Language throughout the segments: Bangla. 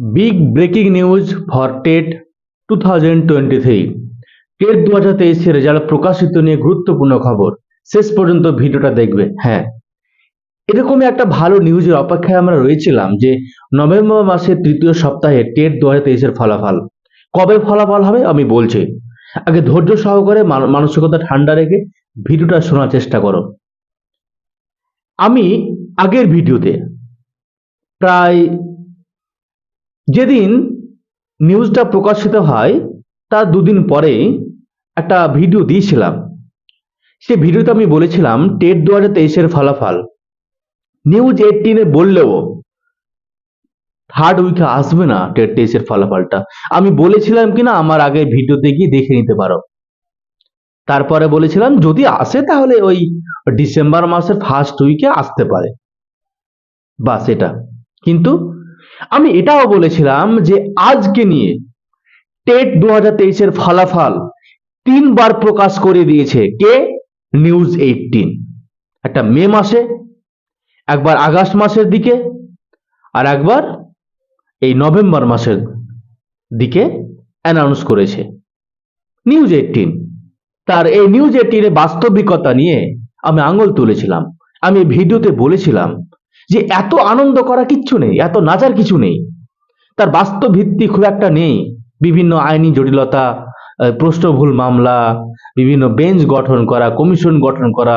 Big breaking news for TET two thousand twenty three TET দু হাজার তেইশের রেজাল্ট প্রকাশিত নিয়ে গুরুত্বপূর্ণ খবর। শেষ পর্যন্ত ভিডিওটা দেখবে। হ্যাঁ। এরকমই একটা ভালো নিউজের অপেক্ষায় আমরা রয়েছিলাম যে নভেম্বর মাসের তৃতীয় সপ্তাহে টেট দু হাজার তেইশের ফলাফল কবে ফলাফল হবে আমি বলছি। আগে ধৈর্য সহকারে মানসিকতা ঠান্ডা রেখে ভিডিওটা শোনার চেষ্টা করো। আমি আগের ভিডিওতে প্রায় যেদিন নিউজটা প্রকাশিত হয়, তার দুদিন পরেই একটা ভিডিও দিয়েছিলাম। সে ভিডিওতে আমি বলেছিলাম, টেট দু হাজার তেইশের ফলাফল। নিউজ এইটিনে বললেও থার্ড উইকে আসবে না টেট তেইশের ফলাফলটা। আমি বলেছিলাম কিনা আমার আগে ভিডিওতে গিয়ে দেখে নিতে পারো। তারপরে বলেছিলাম, যদি আসে তাহলে ওই ডিসেম্বর মাসের ফার্স্ট উইকে আসতে পারে। বাস এটা। কিন্তু আমি এটাও বলেছিলাম যে আজকে নিয়ে টেট দু হাজার ফলাফল তিনবার প্রকাশ করে দিয়েছে কে? নিউজ এইটিন একটা মে মাসে, একবার আগস্ট মাসের দিকে, আর একবার এই নভেম্বর মাসের দিকে অ্যানাউন্স করেছে নিউজ এইটিন তার এই নিউজ এইটিনের বাস্তবিকতা নিয়ে আমি আঙুল তুলেছিলাম। আমি ভিডিওতে বলেছিলাম যে এত আনন্দ করা কিচ্ছু নেই, এত নাচার কিছু নেই। তার বাস্তব ভিত্তি খুব একটা নেই। বিভিন্ন আইনি জটিলতা প্রশ্নভুল মামলা, বিভিন্ন বেঞ্চ গঠন করা, কমিশন গঠন করা,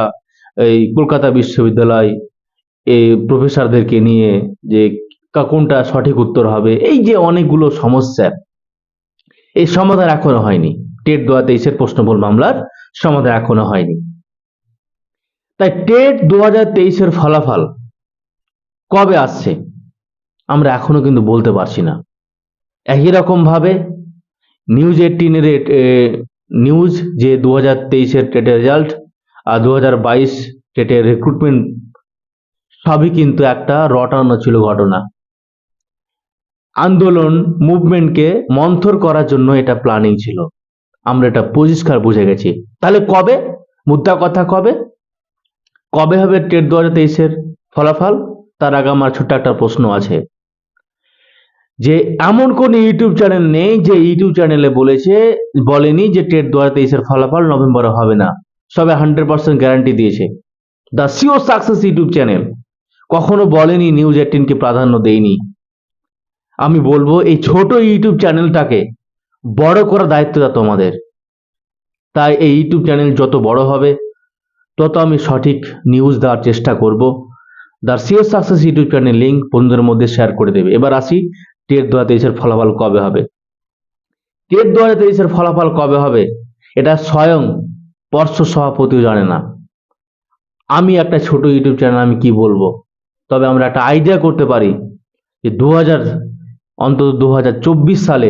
এই কলকাতা বিশ্ববিদ্যালয় এই প্রফেসরদেরকে নিয়ে যে কোনটা সঠিক উত্তর হবে, এই যে অনেকগুলো সমস্যা, এই সমাধান এখনও হয়নি। টেট দু হাজার তেইশের প্রশ্নভুল মামলার সমাধান এখনও হয়নি। তাই টেট দু হাজার তেইশের ফলাফল কবে আসছে, আমরা এখনও কিন্তু বলতে পারছি না। একই রকম ভাবে নিউজ এইটিনের নিউজ যে দু হাজার তেইশের টেটের রেজাল্ট আর দু হাজার বাইশ টেটের রিক্রুটমেন্ট সবই কিন্তু একটা রটানো ছিল ঘটনা। আন্দোলন মুভমেন্টকে মন্থর করার জন্য এটা প্ল্যানিং ছিল। আমরা এটা পরিষ্কার বুঝে গেছি। তাহলে কবে? মুদ্রা কথা কবে? কবে হবে টেট দু হাজার তেইশের ফলাফল? তার আগে আমার ছোট্ট একটা প্রশ্ন আছে। যে এমন কোন ইউটিউব চ্যানেল নেই যে ইউটিউব চ্যানেলে বলেছে, বলেনি যে টেট দু হাজার তেইশের ফলাফল নভেম্বরে হবে না। সবে হান্ড্রেড পার্সেন্ট গ্যারান্টি দিয়েছে। The CO success YouTube channel. কখনো বলেনি নিউজ এইটিনকে প্রাধান্য দেয়নি। আমি বলব, এই ছোট ইউটিউব চ্যানেলটাকে বড় করার দায়িত্বটা তোমাদের। তাই এই ইউটিউব চ্যানেল যত বড় হবে, তত আমি সঠিক নিউজ দেওয়ার চেষ্টা করব। The CO success YouTube channel link বন্ধুদের মধ্যে শেয়ার করে দেবে। এবার আসি টেট দু হাজার ফলাফল কবে হবে? টেট দু হাজার ফলাফল কবে হবে? এটা স্বয়ং পর্ষদ সভাপতিও জানে না। আমি একটা ছোট ইউটিউব চ্যানেল আমি কি বলব? তবে আমরা একটা আইডিয়া করতে পারি যে দু হাজার অন্তত দু হাজার চব্বিশ সালে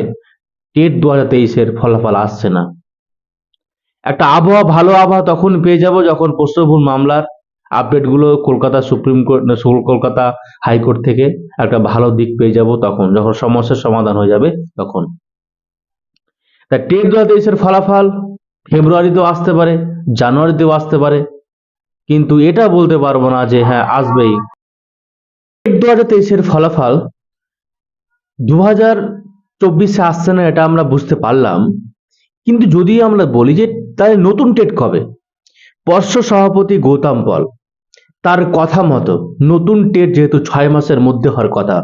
টেট দু হাজার তেইশের ফলাফল আসছে না। একটা আবহাওয়া, ভালো আবহাওয়া তখন পেয়ে যাব যখন প্রশ্নভুল মামলার আপডেটগুলো Kolkata supreme court Kolkata high court থেকে একটা ভালো দিক পেয়ে যাব তখন। যখন সমস্যার সমাধান হয়ে যাবে তখন। তা টেট দু হাজার ফলাফল, ফেব্রুয়ারিতেও আসতে পারে, জানুয়ারিতেও আসতে পারে। কিন্তু এটা বলতে পারব না যে হ্যাঁ আসবেই। টেট দু হাজার ফলাফল, দু হাজার চব্বিশে আসছে না এটা আমরা বুঝতে পারলাম। কিন্তু যদি আমরা বলি যে তাহলে নতুন টেট কবে? পর্ষদ সভাপতি গৌতম পল। তার কথা মতো নতুন টেট যেহেতু ছয় মাসের মধ্যে হওয়ার কথা,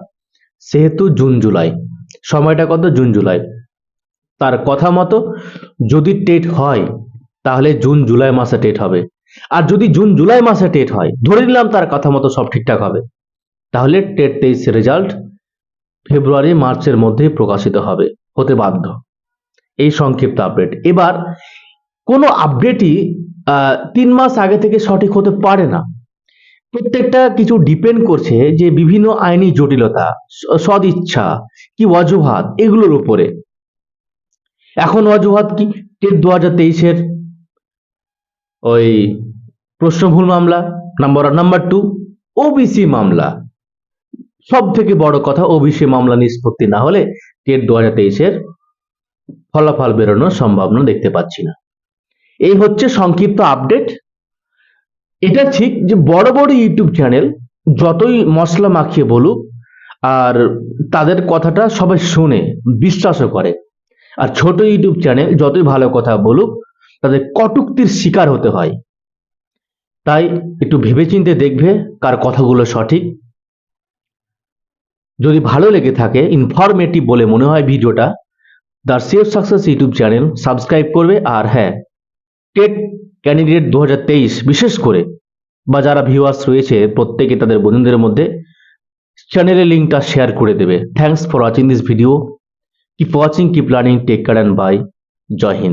সেহেতু জুন জুলাই। সময়টা কত? June July. তার কথা মতো যদি টেট হয়, তাহলে জুন জুলাই মাসে টেট হবে। আর যদি জুন জুলাই মাসে টেট হয়, ধরে নিলাম তার কথা মতো সব ঠিকঠাক হবে, তাহলে টেট তেইশ রেজাল্ট ফেব্রুয়ারি, মার্চের মধ্যেই প্রকাশিত হবে, হতে বাধ্য। এই সংক্ষিপ্ত আপডেট। এবার কোনো আপডেটই তিন মাস আগে থেকে সঠিক হতে পারে না। প্রত্যেকটা কিছু ডিপেন্ড করছে যে বিভিন্ন আইনি জটিলতা সদিচ্ছা, কি অজুহাত এগুলোর উপরে। এখন অজুহাত কি? দু হাজার তেইশের ওই প্রশ্নভুল মামলা নাম্বার নাম্বার টু ওবিসি মামলা। সব থেকে বড় কথা ওবিসি মামলা নিষ্পত্তি না হলে টেট দু হাজার তেইশের ফলাফল বেরোনোর সম্ভাবনা দেখতে পাচ্ছি না। এই হচ্ছে সংক্ষিপ্ত আপডেট এটা ঠিক যে বড় বড় ইউটিউব চ্যানেল যতই মশলা মাখিয়ে বলুক আর তাদের কথাটা সবাই শুনে, বিশ্বাসও করে। আর ছোট ইউটিউব চ্যানেল যতই ভালো কথা বলুক, তাদের কটুক্তির শিকার হতে হয়। তাই একটু ভেবেচিন্তে দেখবে কার কথাগুলো সঠিক। যদি ভালো লেগে থাকে ইনফরমেটিভ বলে মনে হয় ভিডিওটা the safe success YouTube channel subscribe করবে। আর হ্যাঁ টেট ক্যান্ডিডেট দু বিশেষ করে বা যারা ভিউয়ার্স রয়েছে প্রত্যেকে তাদের বন্ধুদের মধ্যে চ্যানেলের লিঙ্কটা শেয়ার করে দেবে। Thanks for watching this video keep watching keep learning take care and bye Jai Hind